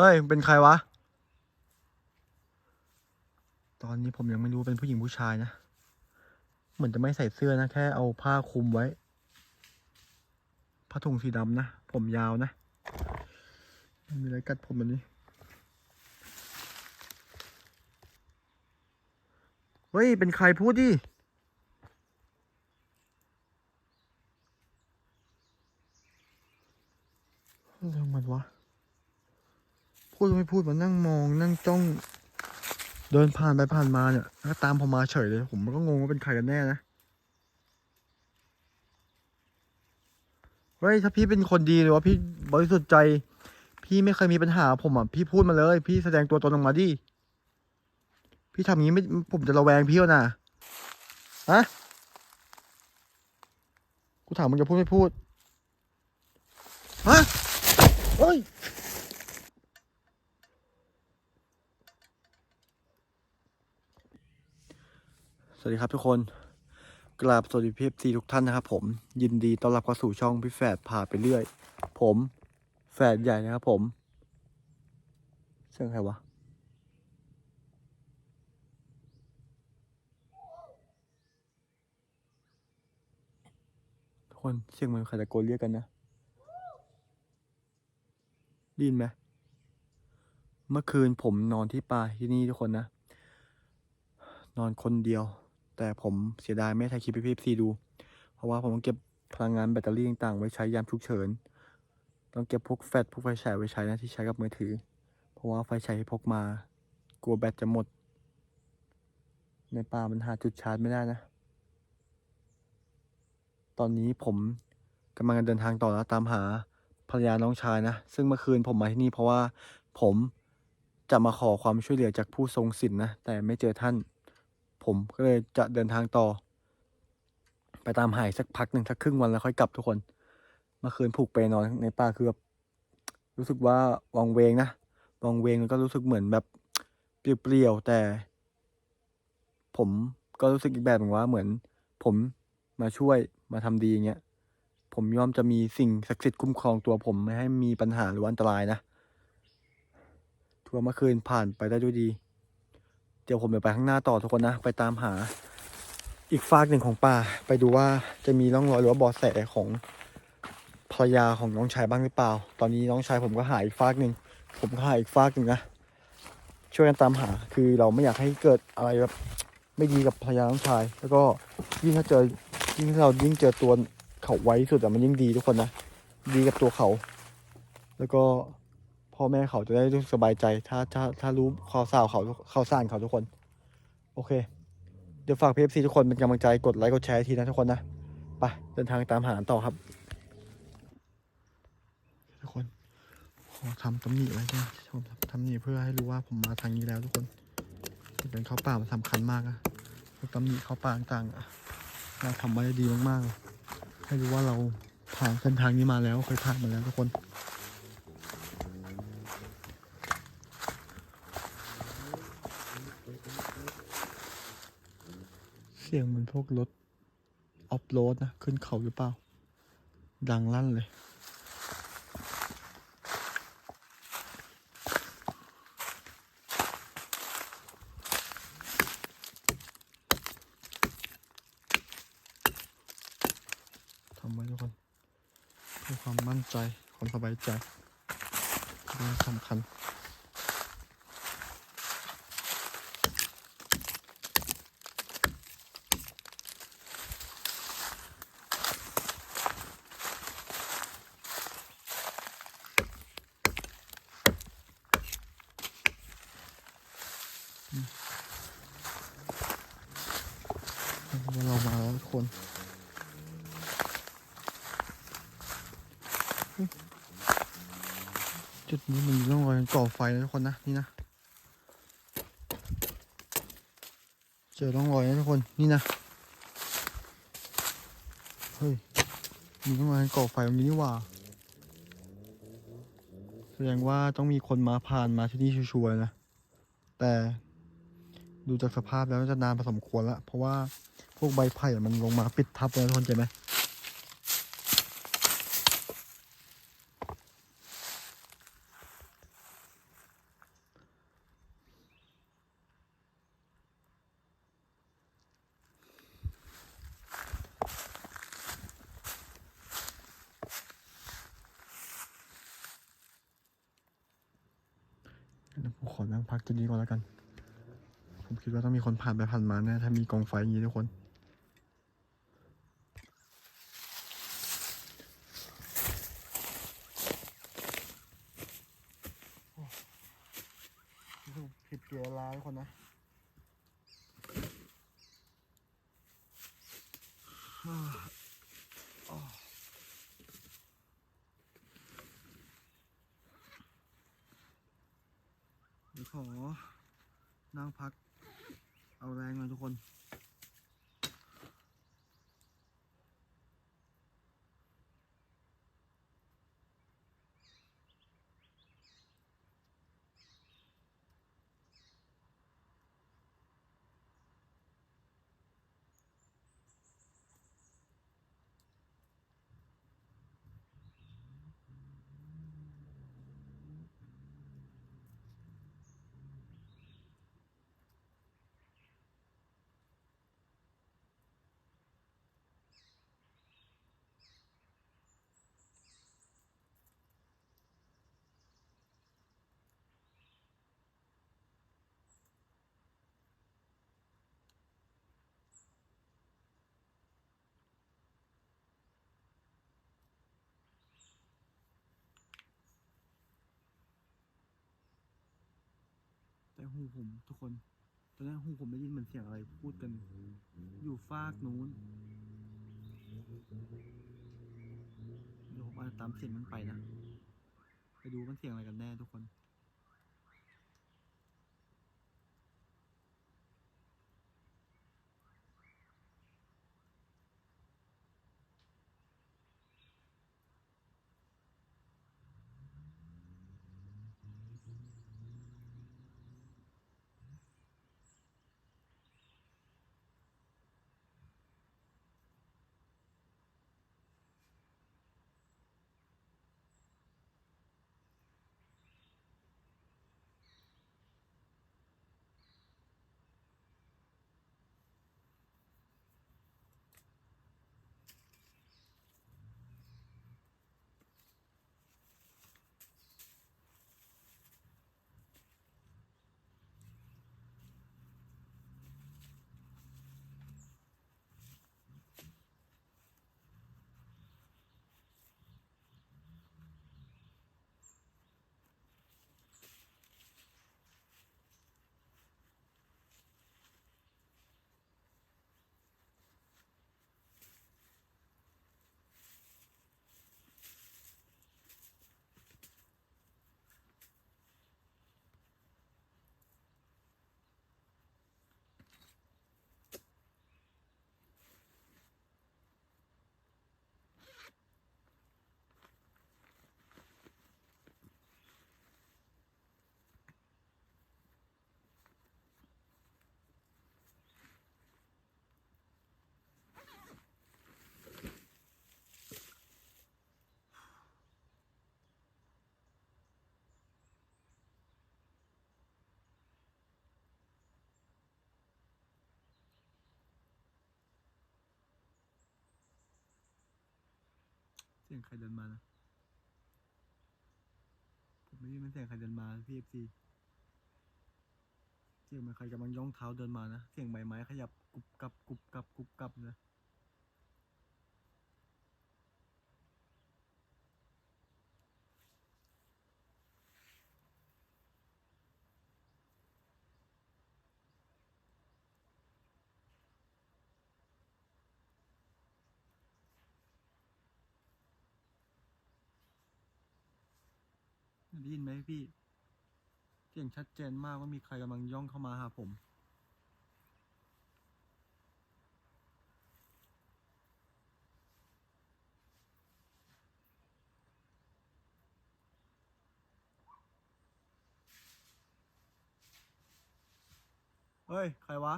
เฮ้ย เป็นใครวะ ตอนนี้ผมยังไม่รู้เป็นผู้หญิงผู้ชายนะ เหมือนจะไม่ใส่เสื้อนะ แค่เอาผ้าคลุมไว้ ผ้าถุงสีดำนะ ผมยาวนะม่มีอะไรกัดผมแบบนี้ เฮ้ย เป็นใครพูดดิ อะไรของมันวะ พูดไม่พูดมานั่งมอง นั่งจ้อง เดินผ่านไปผ่านมาเนี่ยแล้วตามผมมาเฉยเลย ผมก็งงว่าเป็นใครกันแน่นะเฮ้ยถ้าพี่เป็นคนดีหรือว่าพี่บริสุทธิ์ใจ พี่ไม่เคยมีปัญหา ผมอะพี่พูดมาเลย พี่แสดงตัวตนออกมาดิพี่ทำอย่างนี้ไม่ผมจะระแวงพี่แล้วนะฮะกูถามมึงจะพูดไม่พูดฮะ เฮ้ย ส วัสดีครับทุกคนกราบสวัสดีพีเอฟซีทุกท่านนะครับผมยินดีต้อนรับเข้าสู่ช่องพี่แฝดพาไปเรื่อย ผมแฝดใหญ่นะครับผมเสียงใครวะทุกคนเสียงเหมันใครตะโกนเรียกกันนะได้ยินไหมเมื่อคืนผมนอนที่ป่าที่นี่ทุกคนนะ นอนคนเดียว แต่ผมเสียดายไม่ได้ถ่ายคลิปให้พี่ซีดู เพราะว่าผมต้องเก็บพลังงานแบตเตอรี่ต่างๆ ไว้ใช้ยามฉุกเฉิน ต้องเก็บพวกแฟลชพวกไฟฉายไว้ใช้นะที่ใช้กับมือถือ เพราะว่าไฟฉายที่พกมา กลัวแบตจะหมด ในป่ามันหาจุดชาร์จไม่ได้นะ ตอนนี้ผมกำลังเดินทางต่อแล้วตามหาภรรยาน้องชายนะ ซึ่งเมื่อคืนผมมาที่นี่เพราะว่าผมจะมาขอความช่วยเหลือจากผู้ทรงศีลนะ แต่ไม่เจอท่าน ผมก็เลยจะเดินทางต่อ ไปตามหายสักพักหนึ่งสักครึ่งวันแล้วค่อยกลับทุกคน เมื่อคืนผูกไปนอนในป่าคือแบบรู้สึกว่าวังเวงนะวังเวงแล้วก็รู้สึกเหมือนแบบเปลี่ยวๆแต่ ผมก็รู้สึกอีกแบบหนึ่งว่าเหมือน ผมมาช่วยมาทำดีอย่างเงี้ยผมย่อมจะมีสิ่งศักดิ์สิทธิ์คุ้มครองตัวผมไม่ให้มีปัญหาหรืออันตรายนะทัวร์เมื่อคืนผ่านไปได้ด้วยดี เดี๋ยวผมจะไปข้างหน้าต่อทุกคนนะ ไปตามหา อีกฟากหนึ่งของป่า ไปดูว่าจะมีร่องรอยหรือว่าบาะแสของภรรยาของน้องชายบ้างหรือเปล่า ตอนนี้น้องชายผมก็หาอีกฟากหนึ่ง ผมก็หาอีกฟากหนึ่งนะ ช่วยกันตามหา คือเราไม่อยากให้เกิดอะไรแบบไม่ดีกับภรรยาน้องชาย แล้วก็ยิ่งถ้าเจอ ยิ่งถ้าเรายิ่งเจอตัวเขาไว้สุดอะมันยิ่งดีทุกคนนะ ดีกับตัวเขา แล้วก็ พ่อแม่เขาจะได้รู้สบายใจ ถ้าถ้าถ้ารู้ข่าวสาวเขาข่าวสารเขาทุกคน โอเค เดี๋ยวฝากเอฟซีทุกคนเป็นกำลังใจกดไลค์กดแชร์ทีนะทุกคนนะไปเดินทางตามหาต่อครับ ทุกคนขอทำตำหนิไว้ด้วยผมทำหนิเพื่อให้รู้ว่าผมมาทางนี้แล้วทุกคนเป็นเข้าป่ามันสำคัญมากอะตำหนิเข้าป่าต่างๆเราทำไว้ดีมากๆให้รู้ว่าเราผ่านเส้นทางนี้มาแล้วเคยผ่านมาแล้วทุกคน เสียงเหมันพวกรถออฟโรดนะ ขึ้นเขาหรือเปล่า ดังลั่นเลย ทำไว้ทุกคนเพื่อความมั่นใจ ความสบายใจเรื่องสำคัญ ว่าเรามาแล้วทุกคน จุดนี้มันมีร่องรอยก่อไฟนะทุกคนนะนี่นะ เจอร่องรอยนะทุกคนนี่นะเฮ้ยมีร่องรอยก่อไฟตรงนี้นี่หว่า แสดงว่าต้องมีคนมาผ่านมาที่นี่ชัวร์ๆนะ แต่ดูจากสภาพแล้วจะนานพอสมควรละเพราะว่าพวกใบไผ่อะมันลงมาปิดทับเลยนะทุกคนเห็นไหม เเดี๋ยวผม ขอนั่งพักจุดนี้ก่อนแล้วกัน ผมคิดว่าต้องมีคนผ่านไปผ่านมาแน่ถ้ามีกองไฟอย่างนี้ทุกคน รู้สึกผิดเกลียร้ายคนนะอ่าอ่าเดี๋ยวขอ นั่งพัก เอาแรงหน่อยทุกคน แต่ หูผมทุกคน ตอนนี้หูผมได้ยินเหมือนเสียงอะไรพูดกัน อยู่ฟากนู้น เดี๋ยวผมอาจจะตามเสียงมันไปนะ ไปดูมันเสียงอะไรกันแน่ทุกคน สียงใครเดินมานะผมไม่ได้มันเสียงใครเดินมาพี่เอฟซีเสียงเหมือนใครกำลังย่องเท้าเดินมานะ เสียงใบไม้ขยับกรุบกรับกรุบกรับกรุบกรับนะ ได้ยินไหม พี่เสียงชัดเจนมากว่ามีใครกำลังย่องเข้ามาหาผม เฮ้ย ใครวะ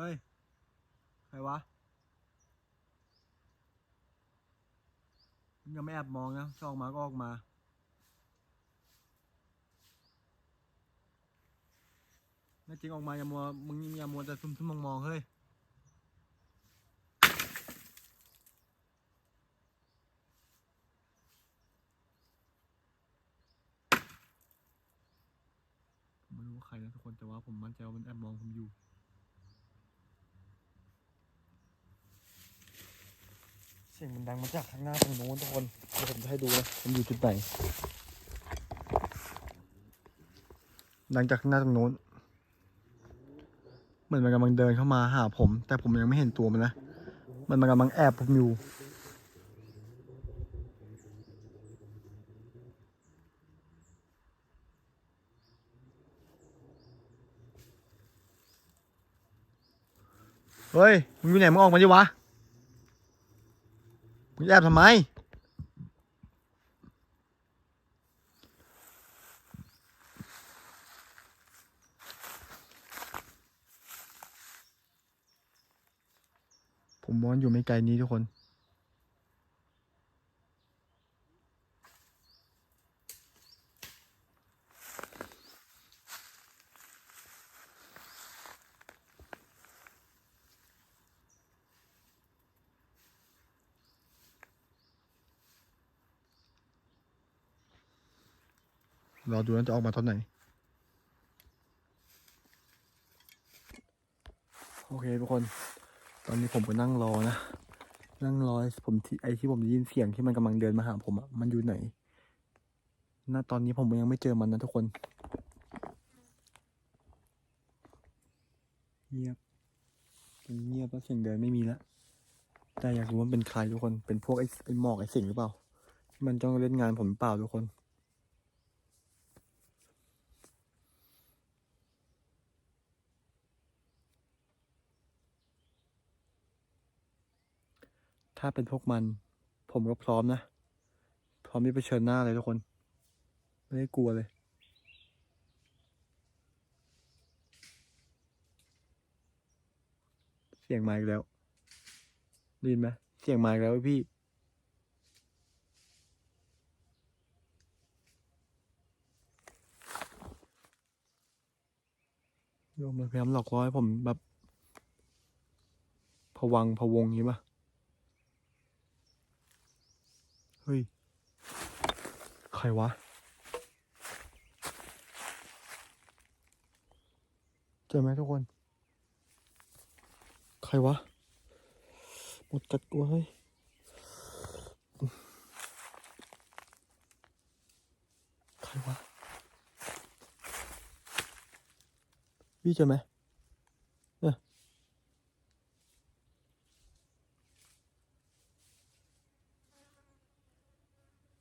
เฮ้ย ใครวะ มันยังไม่แอบมองนะช่องมาก็ออกมา น่าจริงออกมาอย่ามัว มึงอย่ามัวแต่ซุ่มซุ่มมองมองเฮ้ย ไม่รู้ว่าใครนะทุกคนแต่ว่าผมมั่นใจว่ามันแอบมองผมอยู่ สียงมันดังมาจากข้างหน้าตรงโน้นทุกคนเดี๋ยวผมจะให้ดูนะผมอยู่จุดไหนดังจากข้างหน้าตรงโน้นเหมือนมันกำลังเดินเข้ามาหาผม แต่ผมยังไม่เห็นตัวมันนะมันมันกำลังแอบผมอยู่เฮ้ยมึงอยู่ไหนมึงออกมาดิวะ แยบทำไม ผมมอนอยู่ไม่ไกลนี้ทุกคน รอดูว่าจะออกมาตอนไหน โอเคทุกคน ตอนนี้ผมก็นั่งรอนะ นั่งรอผมที่ไอที่ผมได้ยินเสียงที่มันกำลังเดินมาหาผมอะมันอยู่ไหนณตอนนี้ผมยังไม่เจอมันนะทุกคนเงียบเงียบแล้วเสียงเดินไม่มีแล้วแต่อยากรู้ว่ามันเป็นใครทุกคน เป็นพวกไอ้ไอ้หมอกไอ้สิงหรือเปล่าที่มันจ้องเล่นงานผมเปล่าทุกคน ถ้าเป็นพวกมัน ผมก็พร้อมนะ พร้อมที่เผชิญหน้าเลยทุกคน ไม่ได้กลัวเลย เสียงมาอีกแล้วได้ยินไหมเสียงมาอีกแล้วพี่โยมพยายามหลอกล่อให้ผมแบบผวังพวงอย่างนี้ป่ะ เฮ้ย ใครวะ เจอไหมทุกคน ใครวะ หมดกัดตัวเฮ้ยใครวะพี่เจอไหมเนี่ย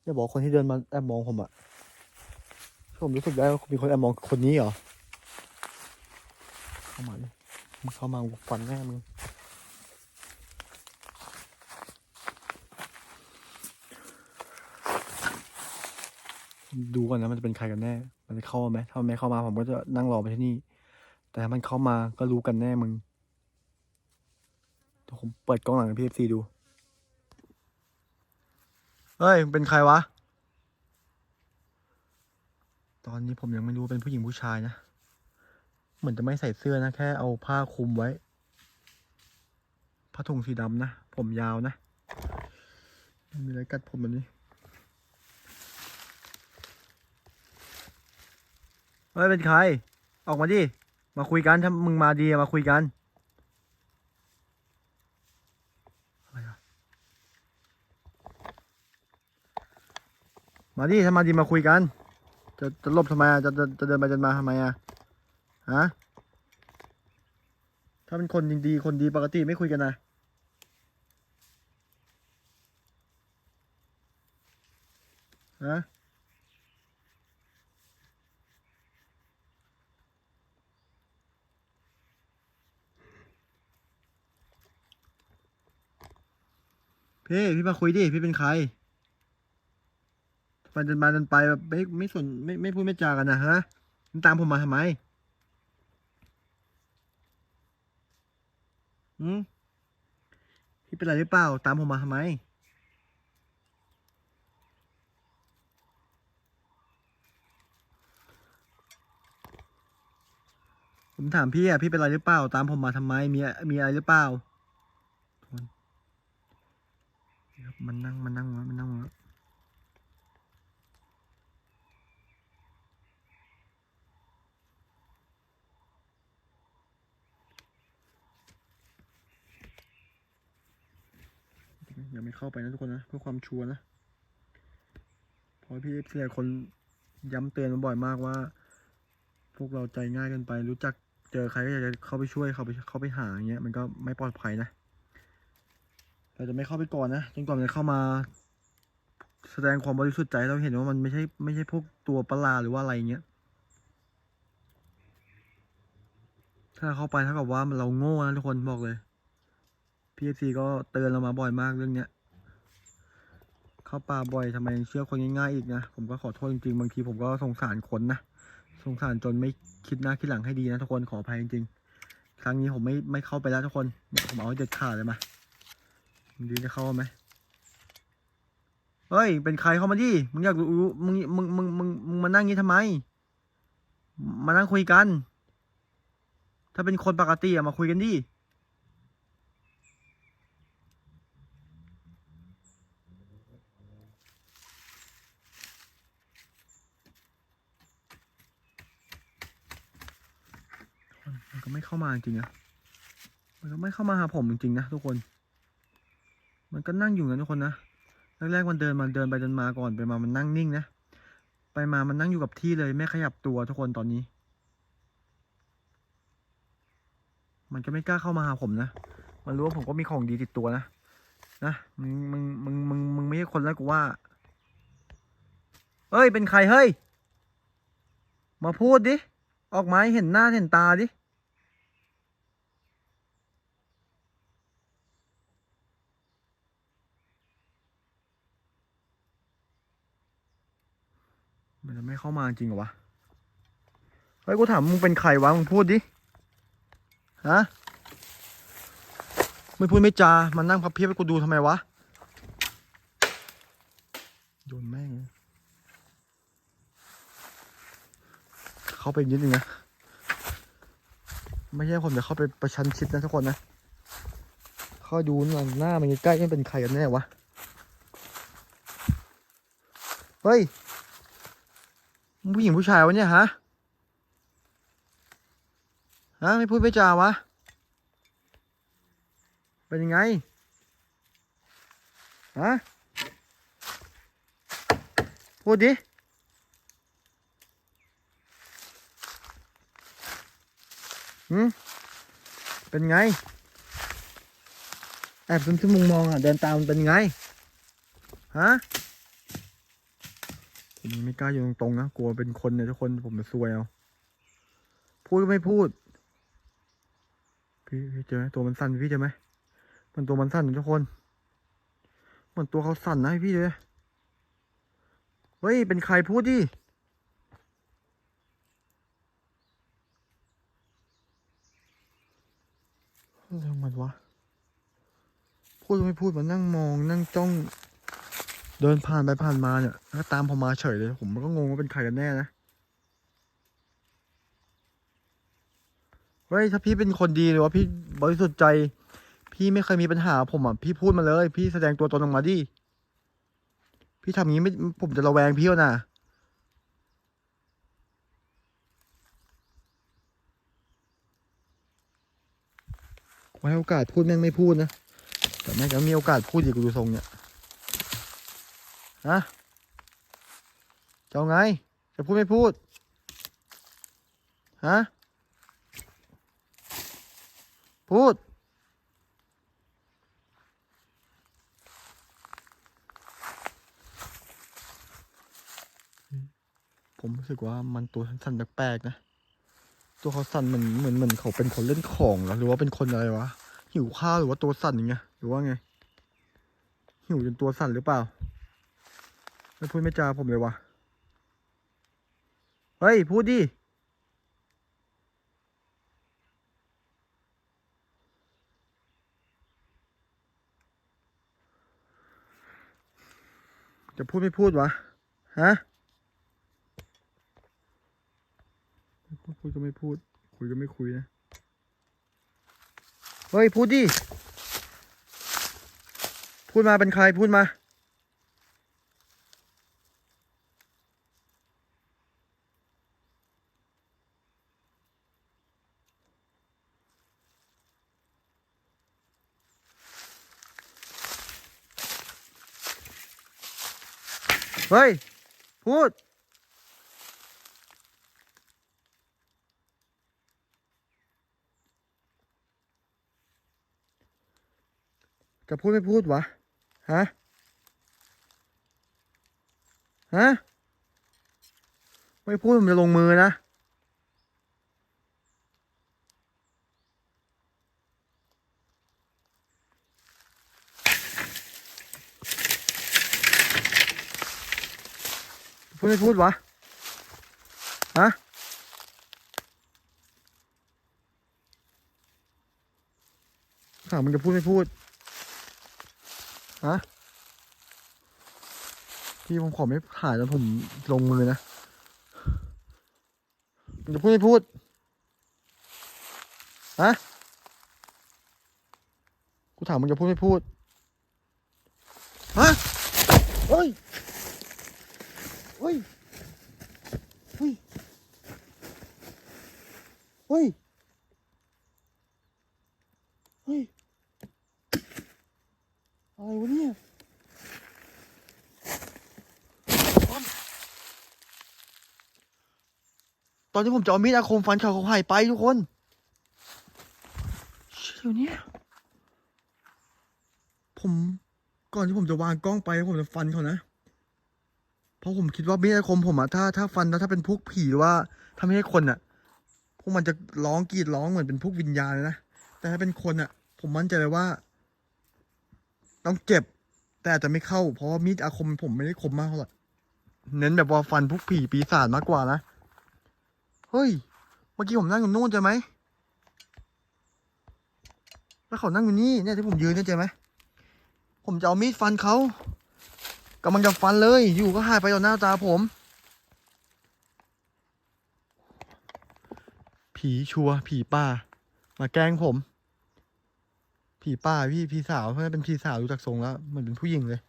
อย่าบอกคนที่เดินมาแอบมองผมอะผมรู้สึกได้ว่ามีคนแอบมองคนนี้เหรอ เข้ามาดิมึงเข้ามาฟันแน่มึงดูก่อนนะมันจะเป็นใครกันแน่ มันจะเข้ามาไหมถ้ามันไม่เข้ามาผมก็จะนั่งรอไปที่นี่ แต่ถ้ามันเข้ามาก็รู้กันแน่มึงเดี๋ยวผมเปิดกล้องหลังให้พี่เอฟซีดู เฮ้ยเป็นใครวะ ตอนนี้ผมยังไม่รู้เป็นผู้หญิงผู้ชายนะ เหมือนจะไม่ใส่เสื้อนะ แค่เอาผ้าคลุมไว้ ผ้าถุงสีดำนะ ผมยาวนะม่มีอะไรกัดผมแบบนี้ เฮ้ยเป็นใคร ออกมาดิ มาคุยกัน ถ้ามึงมาดีมาคุยกันอะไรอะ มาดิถ้ามาดีมาคุยกัน จะจะลบทำไมจะจะจะเดินไปเดินมาทำไมอะฮะถ้าเป็นคนดีคนดีปกติไม่คุยกันนะฮะพี่พี่มาคุยดิ พี่เป็นใคร ไมเดินมาเดินไปแบบไม่ไม่สนไม่ไม่พูดไม่จากันนะฮะมึงตามผมมาทำไมอืมพี่เป็นอะไรหรือเปล่า ตามผมมาทำไมผมถามพี่อะพี่เป็นอะไรหรือเปล่า ตามผมมาทำไมมีมีอะไรหรือเปล่าทุกคนนี่ครับมันนั่งมันนั่งวมันนั่งวะอย่าไม่ เข้าไปนะทุกคนนะเพื่อความชัวร์นะเพราะพี่เอฟซีคนย้ำเตือนมาบ่อยมากว่า พวกเราใจง่ายเกันไป รู้จักเจอใครก็อยากจะเข้าไปช่วยเข้าไปเข้าไปหาอย่างเงี้ยมันก็ไม่ปลอดภัยนะเราจะไม่เข้าไปก่อนนะจนกว่ามันจะเข้ามา แสดงความบริสุทธิ์ใจเราเห็นว่ามันไม่ใช่ไม่ใช่พวกตัวปลาหรือว่าอะไรเงี้ยถ้าเราเข้าไปเท่ากับว่าเราโง่นะทุกคนบอกเลยพีเอซีก็เตือนเรามาบ่อยมากเรื่องเนี้ย เข้าป่าบ่อยทำไมยังเชื่อคนง่ายๆอีกนะ ผมก็ขอโทษจริงๆ บางทีผมก็สงสารคนนะ สงสารจนไม่คิดหน้าคิดหลังให้ดีนะทุกคนขออภัยจริงๆ ครั้งนี้ผมไม่ไม่เข้าไปแล้วทุกคนเนี่ยผมเอาเด็ดขาดเลยมาดีจะเข้าไหมเฮ้ย เป็นใครเข้ามาดิ มึงอยากรู้มึงมึงมึงมึงมึงมานั่งงี้ทำไม มานั่งคุยกัน ถ้าเป็นคนปกติอะมาคุยกันดิ มันก็ไม่ เข้ามาจริงนะมันก็ไม่เข้ามาหาผมจริงๆนะทุกคน มันก็นั่งอยู่นะทุกคนนะแรกๆมันเดินมาเดินไปเดินมาก่อนไปมามันนั่งนิ่งนะไปมามันนั่งอยู่กับที่เลยไม่ขยับตัวทุกคนตอนนี้ มันก็ไม่กล้าเข้ามาหาผมนะมันรู้ว่าผมก็มีของดีติดตัวนะนะมึงมึงมึงมึงมึงไม่ใช่คนแล้วกูว่าเฮ้ยเป็นใครเฮ้ยมาพูดดิออกมาให้เห็นหน้าเห็นตาดิ มันจะไม่เข้ามาจริงเหรอวะ เฮ้ยกูถามมึงเป็นใครวะมึงพูดดิ ฮะ ไม่พูดไม่จามันนั่งพับเพียบให้กูดูทำไมวะ โดนแม่ง เข้าไปนิดนึงนะ ไม่ใช่ผมจะเข้าไปประชันชิดนะทุกคนนะ เข้าดูหน้ามันใกล้ๆนี่เป็นใครกันแน่วะ เฮ้ย ผู้หญิงผู้ชายวะเนี่ยฮะฮะไม่พูดไม่จาวะ เป็นยังไงฮะพูดดิหืมเป็นไง แอบซึมซึมมองมองอะ เดินตามมันเป็นไง ฮะ ผมไม่กล้าอยู่ตรงๆนะกลัวเป็นคนเนี่ยทุกคนผมจะซวยเอาพูดก็ไม่พูด พี่พี่เจอไหมตัวมันสั่นพี่เจอไหมมันตัวมันสั่นทุกคนเหมันตัวเขาสั่นนะพี่เลยเฮ้ยเป็นใครพูดดิอะไรของมันวะพูดก็ไม่พูดมานั่งมองนั่งจ้อง เดินผ่านไปผ่านมาเนี่ยแล้วก็ตามผมมาเฉยเลย ผมก็งงว่าเป็นใครกันแน่นะเฮ้ยถ้าพี่เป็นคนดีหรือว่าพี่บริสุทธิ์ใจ พี่ไม่เคยมีปัญหา ผมอะพี่พูดมาเลย พี่แสดงตัวตนออกมาดิพี่ทำอย่างนี้ไม่ผมจะระแวงพี่แล้วนะขอให้โอกาสพูดแม่งไม่พูดนะแต่แม่งก็มีโอกาสพูดอีกกูดูทรงเนี่ย ฮะจะเอาไง จะพูดไม่พูด ฮะ พูด ผมรู้สึกว่ามันตัวสั่นแปลกๆนะ ตัวเขาสั่นเหมือนเหมือนเหมือนเขาเป็นคนเล่นของหรอหรือว่าเป็นคนอะไรวะ หิวข้าวหรือว่าตัวสั่นอย่างเงี้ยหรือว่าไง หิวจนตัวสั่นหรือเปล่า ไม่พูดไม่จาผมเลยวะเฮ้ย พูดดิ จะพูดไม่พูดวะ ฮะ พูดก็ไม่พูด คุยก็ไม่คุยนะ เฮ้ย พูดดิ พูดมาเป็นใคร พูดมา เฮ้ย พูด จะพูดไม่พูดวะ ฮะ ฮะ ไม่พูดผมจะลงมือนะ ไม่พูดวะฮะถามมึงจะพูดไม่พูดฮะพี่ผมขอไม่ถ่ายแล้วผมลงมือนะมึงจะพูดไม่พูดฮะกูถามมึงจะพูดไม่พูดฮะเฮ้ย เฮ้ย เฮ้ย เฮ้ย เฮ้ย อะไรวะเนี่ย ต อนที่ผมจะเอามีดอาคมฟันเขาเขาหายไปทุกคนเชี่ยวเนี่ยผมก่อนที่ผมจะวางกล้องไปผมจะฟันเขานะ เพราะผมคิดว่ามีดอาคมผมอะถ้าถ้าฟันแล้วถ้าเป็นพวกผีหรือว่าถ้าไม่ใช่คนอะพวกมันจะร้องกรีดร้องเหมือนเป็นพวกวิญญาณเลยนะแต่ถ้าเป็นคนอะผมมั่นใจเลยว่า ต้องเจ็บ แต่อาจจะไม่เข้า เพราะว่ามีดอาคมผมไม่ได้คมมากเท่าไหร่เน้นแบบว่าฟันพวกผีปีศาจมากกว่านะเฮ้ย เมื่อกี้ผมนั่งอยู่นู่นใช่ไหมแล้วเขานั่งอยู่นี่เนี่ยที่ผมยืนเนี่ยใช่ไหมผมจะเอามีดฟันเขากำลังจะฟันเลย อยู่ก็หายไปต่อหน้าตาผม ผีชัวผีป้ามาแกล้งผม ผีป้าพี่พี่สาวเพื่อนเป็นพี่สาวดูจากทรงแล้วเหมือนเป็นผู้หญิงเลย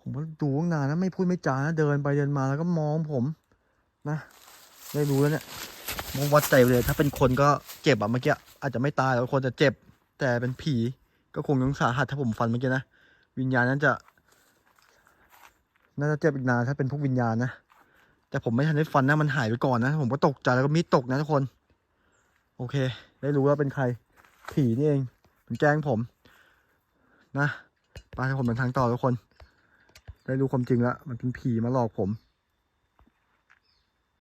ผมก็ดูตั้งนานนะไม่พูดไม่จานะเดินไปเดินมาแล้วก็มองผม นะ ได้รู้แล้วเนี่ยมองวัดใจเลย ถ้าเป็นคนก็เจ็บอะเมื่อกี้อาจจะไม่ตายแล้วคนจะเจ็บ แต่เป็นผีก็คงยังสาหัสถ้าผมฟันเมื่อกี้นะ วิญญาณนั้นจะน่าจะเจ็บอีกนานถ้าเป็นพวกวิญญาณนะ แต่ผมไม่ทันได้ฟันนะมันหายไปก่อนนะ ผมก็ตกใจแล้วก็มีดตกนะทุกคน โอเค ได้รู้ว่าเป็นใคร ผีนี่เองมันแกล้งผมนะไปให้ผมเดินทางต่อทุกคน ได้รู้ความจริงแล้วมันเป็นผีมาหลอกผม